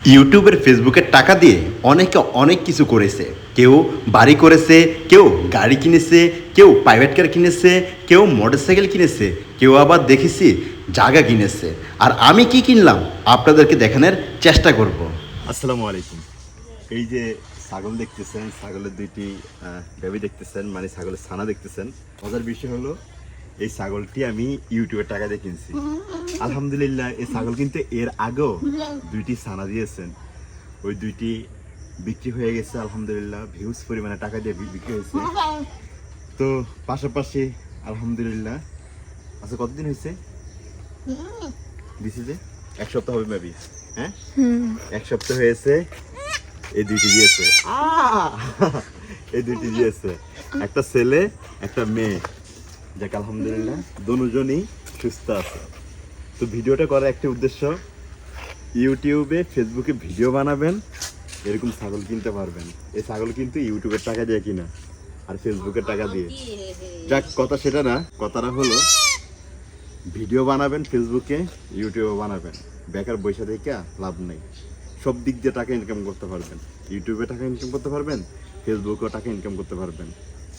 ইউটিউবের ফেসবুকের টাকা দিয়ে অনেকে অনেক কিছু করেছে। কেউ বাড়ি করেছে, কেউ গাড়ি কিনেছে, কেউ প্রাইভেট কার কিনেছে, কেউ মোটরসাইকেল কিনেছে, কেউ আবার দেখেছি জায়গা কিনেছে। আর আমি কি কিনলাম? আপনাদেরকে দেখানোর চেষ্টা করব। আসসালামু আলাইকুম। এই যে ছাগল দেখতেছেন, ছাগলের দুইটি বেবি দেখতেছেন মানে ছাগলের ছানা দেখতেছেন। মজার বিষয় হলো এই ছাগলটি আমি ইউটিউবের টাকা দিয়ে কিনছি। আলহামদুলিল্লাহ, এই ছাগল কিন্তু এর আগেও দুইটি ছানা দিয়েছেন। ওই দুইটি বিক্রি হয়ে গেছে, আলহামদুলিল্লাহ। ভিউজ পরিমাণে টাকা দিয়ে বিক্রি হয়েছে। তো পাশাপাশি, আলহামদুলিল্লাহ আচ্ছা কতদিন হয়েছে? দিছি যে? এক সপ্তাহ হবে মেবি হ্যাঁ? এক সপ্তাহ হয়েছে, এই দুইটি দিয়েছে। এই দুইটি দিয়েছে। একটা ছেলে, একটা মেয়ে। যাক, আলহামদুলিল্লাহ, দুজনই সুস্থ আছে। তো ভিডিওটা করার একটা উদ্দেশ্য, ইউটিউবে, ফেসবুকে ভিডিও বানাবেন, এরকম ছাগল কিনতে পারবেন। এই ছাগল কিন্তু ইউটিউবের টাকা দিয়ে কিনা, আর ফেসবুকের টাকা দিয়ে। যাক, কথা সেটা না, কথাটা হলো, ভিডিও বানাবেন ফেসবুকে, ইউটিউবে বানাবেন। বেকার বৈশা থেকে লাভ নেই। সব দিক দিয়ে টাকা ইনকাম করতে পারবেন। ইউটিউবে টাকা ইনকাম করতে পারবেন, ফেসবুকেও টাকা ইনকাম করতে পারবেন।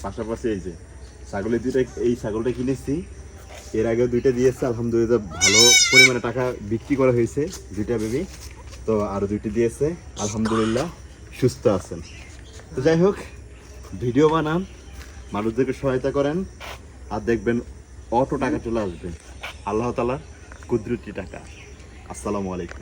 পাশাপাশি এই যে ছাগলের দুইটা, এই ছাগলটা কিনেছি। এর আগে দুইটা দিয়েছে, আলহামদুলিল্লাহ ভালো পরিমাণে টাকা বিক্রি করা হয়েছে দুইটা বেবি। তো আরও দুইটি দিয়েছে, আলহামদুলিল্লাহ সুস্থ আছেন। তো যাই হোক, ভিডিও বানান, মানুষদেরকে সহায়তা করেন, আর দেখবেন অটো টাকা চলে আসবে। আল্লাহ তালা কুদরতি টাকা। আসসালামু আলাইকুম।